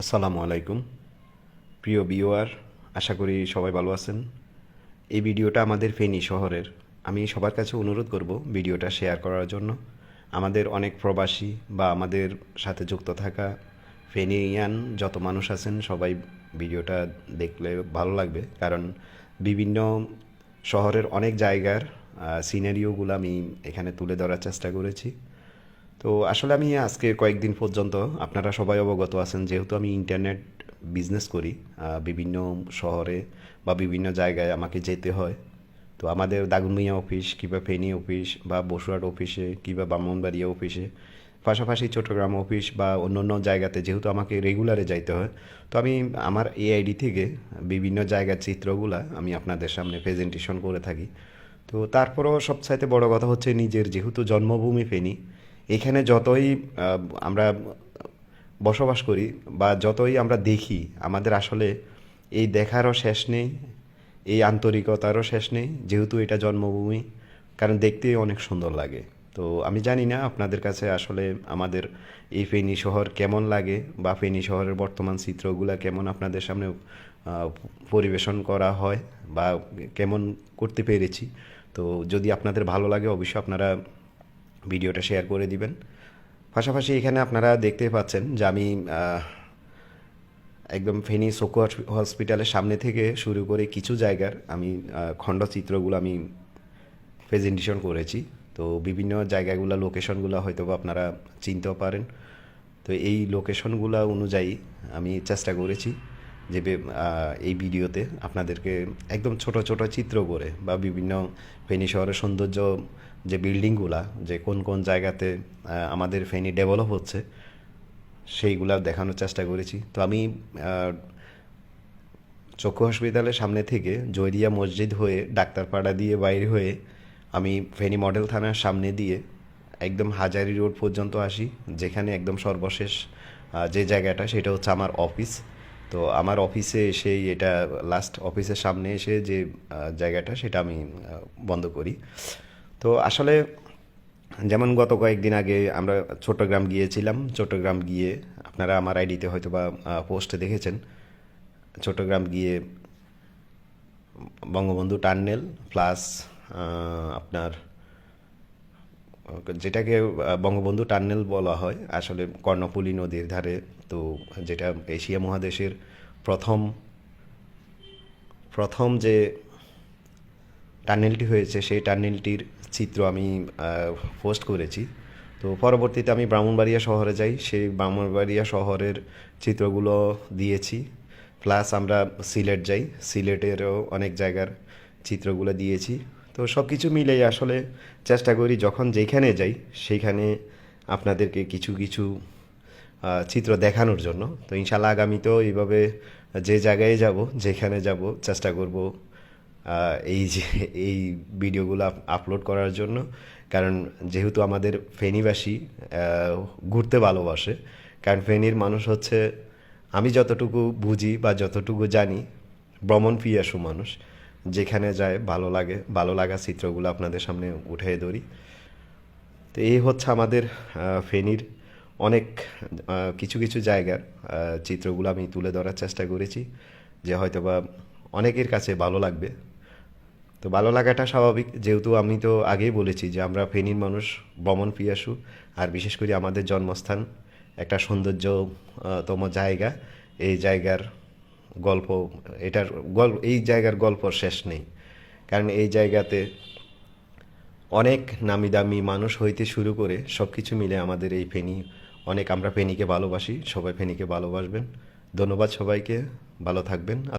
আসসালামু আলাইকুম। প্রিয় বিওয়ার আশা করি সবাই ভালো আছেন। এই ভিডিওটা আমাদের ফেনী শহরের। আমি সবার কাছে অনুরোধ করব ভিডিওটা শেয়ার করার জন্য। আমাদের অনেক প্রবাসী বা আমাদের সাথে যুক্ত থাকা ফেনিয়ান যত মানুষ আছেন, সবাই ভিডিওটা দেখলে ভালো লাগবে। কারণ বিভিন্ন শহরের অনেক জায়গার সিনারিওগুলো আমি এখানে তুলে ধরার চেষ্টা করেছি। তো আসলে আমি আজকে কয়েকদিন পর্যন্ত আপনারা সবাই অবগত আছেন, যেহেতু আমি ইন্টারনেট বিজনেস করি বিভিন্ন শহরে বা বিভিন্ন জায়গায় আমাকে যেতে হয়। তো আমাদের দাগুনমিয়া অফিস কিংবা ফেনী অফিস বা বসুরহাট অফিসে কিংবা ব্রাহ্মণবাড়িয়া অফিসে পাশাপাশি চট্টগ্রাম অফিস বা অন্য অন্য জায়গাতে যেহেতু আমাকে রেগুলারে যাইতে হয়, তো আমি আমার এআইডি থেকে বিভিন্ন জায়গার চিত্রগুলা আমি আপনাদের সামনে প্রেজেন্টেশন করে থাকি। তো তারপরেও সবচাইতে বড় কথা হচ্ছে নিজের, যেহেতু জন্মভূমি ফেনী এখানে যতই আমরা বসবাস করি বা যতই আমরা দেখি, আমাদের আসলে এই দেখারও শেষ নেই, এই আন্তরিকতারও শেষ নেই, যেহেতু এটা জন্মভূমি, কারণ দেখতেই অনেক সুন্দর লাগে। তো আমি জানি না আপনাদের কাছে আসলে আমাদের এই ফেনী শহর কেমন লাগে বা ফেনী শহরের বর্তমান চিত্রগুলো কেমন আপনাদের সামনে পরিবেশন করা হয় বা কেমন করতে পেরেছি। তো যদি আপনাদের ভালো লাগে, অবশ্যই আপনারা ভিডিওটা শেয়ার করে দিবেন। পাশাপাশি এখানে আপনারা দেখতে পাচ্ছেন যে আমি একদম ফেনী সোকো হসপিটালের সামনে থেকে শুরু করে কিছু জায়গার আমি খণ্ডচিত্রগুলো আমি প্রেজেন্টেশন করেছি। তো বিভিন্ন জায়গাগুলো লোকেশনগুলো হয়তো আপনারা চিনতেও পারেন। তো এই লোকেশনগুলো অনুযায়ী আমি চেষ্টা করেছি। যে এই ভিডিওতে আপনাদেরকে একদম ছোট ছোট চিত্র করে বা বিভিন্ন ফেনী শহরের সৌন্দর্য যে বিল্ডিংগুলা, যে কোন কোন জায়গাতে আমাদের ফেনী ডেভেলপ হচ্ছে, সেইগুলা দেখানোর চেষ্টা করেছি। তো আমি চক্ষু হসপিটালের সামনে থেকে জয়রিয়া মসজিদ হয়ে ডাক্তারপাড়া দিয়ে বাইরে হয়ে আমি ফেনী মডেল থানার সামনে দিয়ে একদম হাজারি রোড পর্যন্ত আসি, যেখানে একদম সর্বশেষ যে জায়গাটা সেটা হচ্ছে আমার অফিস তো আমার অফিসে এসে এটা লাস্ট অফিসের সামনে এসে যে জায়গাটা সেটা আমি বন্ধ করি। তো আসলে যেমন গত কয়েকদিন আগে আমরা চট্টগ্রাম গিয়েছিলাম। চট্টগ্রাম গিয়ে আপনারা আমার আইডিতে হয়তো বা পোস্টে দেখেছেন। চট্টগ্রাম গিয়ে বঙ্গবন্ধু টার্নেল প্লাস আপনার যেটাকে বঙ্গবন্ধু টার্নেল বলা হয়, আসলে কর্ণফুলী নদীর ধারে। তো যেটা এশিয়া মহাদেশের প্রথম প্রথম যে টানেলটি হয়েছে, সেই টানেলটির চিত্র আমি পোস্ট করেছি। তো পরবর্তীতে আমি ব্রাহ্মণবাড়িয়া শহরে যাই, সেই ব্রাহ্মণবাড়িয়া শহরের চিত্রগুলো দিয়েছি। প্লাস আমরা সিলেট যাই, সিলেটেরও অনেক জায়গার চিত্রগুলো দিয়েছি। তো সব কিছু মিলেই আসলে চেষ্টা করি যখন যেখানে যাই সেইখানে আপনাদেরকে কিছু কিছু চিত্র দেখানোর জন্য। তো ইনশাল্লাহ আগামীতেও এইভাবে যে জায়গায় যাব, যেখানে যাব, চেষ্টা করব এই যে, এই ভিডিওগুলো আপলোড করার জন্য। কারণ যেহেতু আমাদের ফেনীবাসী ঘুরতে ভালোবাসে, কারণ ফেনীর মানুষ হচ্ছে, আমি যতটুকু বুঝি বা যতটুকু জানি, ভ্রমণ পিয়াসু মানুষ। যেখানে যায় ভালো লাগে, ভালো লাগা চিত্রগুলো আপনাদের সামনে উঠে ধরি। তো এই হচ্ছে আমাদের ফেনীর অনেক কিছু কিছু জায়গার চিত্রগুলো আমি তুলে ধরার চেষ্টা করেছি যে হয়তোবা অনেকের কাছে ভালো লাগবে। তো ভালো লাগাটা স্বাভাবিক, যেহেতু আমি তো আগেই বলেছি যে আমরা ফেনীর মানুষ, ভ্রমণ পিয়াসু, আর বিশেষ করে আমাদের জন্মস্থান একটা সৌন্দর্যতম জায়গা। এই জায়গার গল্প, এটার গল্প, এই জায়গার গল্প শেষ নেই। কারণ এই জায়গাতে অনেক নামি দামি মানুষ হইতে শুরু করে সব কিছু মিলে আমাদের এই ফেনি, অনেক আমরা ফেনিকে ভালোবাসি, সবাই ফেনিকে ভালোবাসবেন। ধন্যবাদ সবাইকে, ভালো থাকবেন।